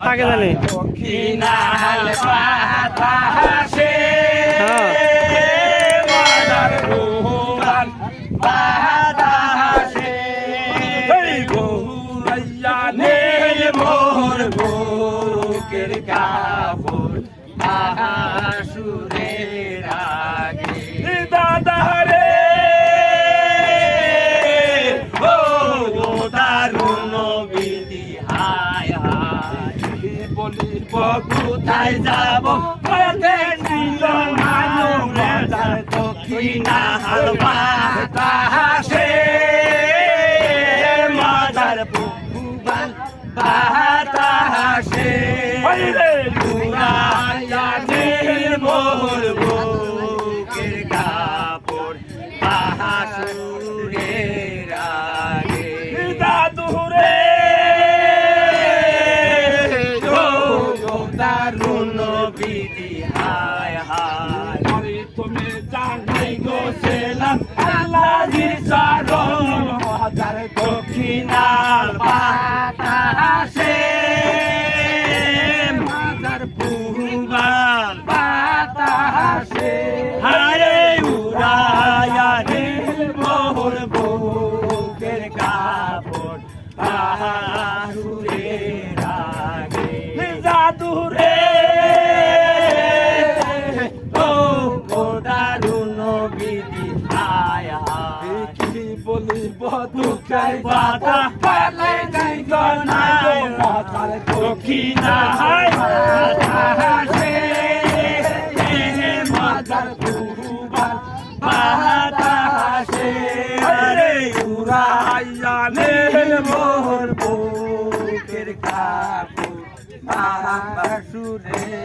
থাকে জানি বাতাসে হ্যাঁ। মাদার বলিব কোথায় যাব। পথে ছিল মানুষ দক্ষিণা হালবা তাহাসে মাদার বুবান বাতাসে দারুণ বিধি হায় হায়। বলিব দুঃখের বাধা পালে গাই গনায় মাতার দক্ষিণা হায় বাতাসে মাতার কুহুবান বাতাসে আরে উড়াইয়া নে মোর বুকের কাপড় বাহাসুরে